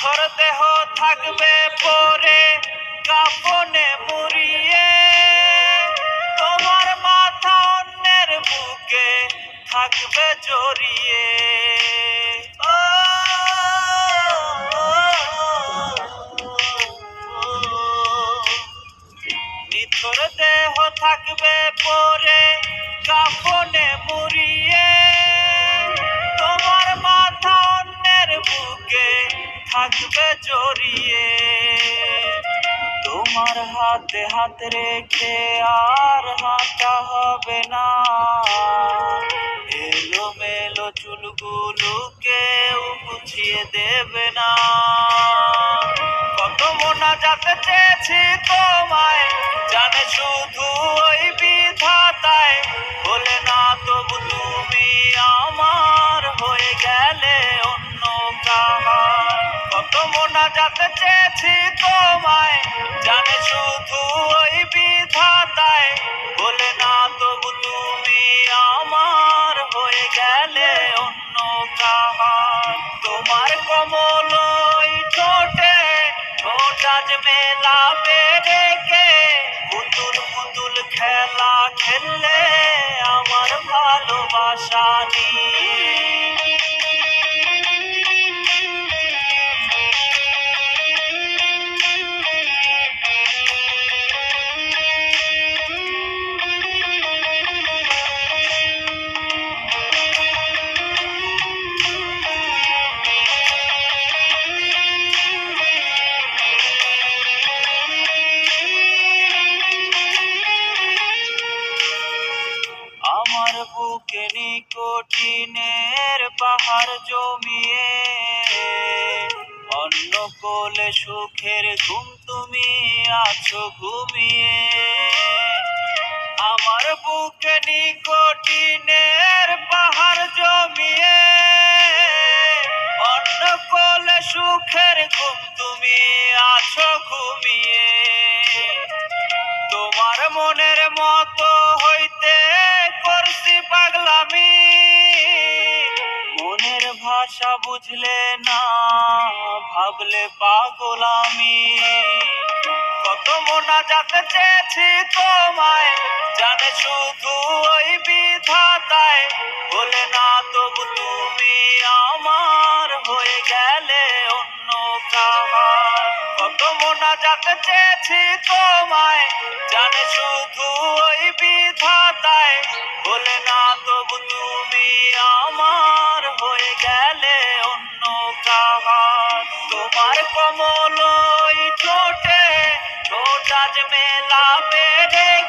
তোমার দেহ থাকবে পরে কাপনে মুড়িয়ে। তোমার মাথা অন্যের বুকে থাকবে জড়িয়ে। নিথর দেহ থাকবে পরে কাপনে মুড়িয়ে। তোমার হাতে হাত রেখে আর হাঁটা হবে না। এলো মেলো চুলগুলোকে গুছিয়ে দেবে না। কত মোনা যাতে চেয়েছি তোমায়, জানে শুধু ওই বিধাতায় কত মোনা যাতে চেয়েছি তোমায়, জানে শুধু ওই বিধাতায়। বলে না তবু তুমি আমার হয়ে গেলে অন্য কাহার। তোমার কমল ওই ঠোঁটে, ঠোঁট আজ মেলাবে বুকে নিকটিনের পাহাড় জমিয়ে অন্য কোলে সুখের ঘুম তুমি আছো ঘুমিয়ে। আমার বুকে নিকটিনের পাহাড় জমিয়ে অন্য কোলে সুখের ঘুম তুমি আছো ঘুমিয়ে। বুঝলে না, ভাবলে পাগল আমি। কত মোনা যাতে চেয়েছি তোমায়, জানে শুধু ওই বিধাতায়। বলে না তবু তুমি আমার হয়ে গেলে অন্য কাহার। কত মোনা যাতে চেয়েছি তোমায়, জানে শুধু ওই বিধাতায়। বলে না তবু তুমি আমার হয়ে গেলে কমল ওই ঠোঁটে ঠোঁট আজ মেলাবে রে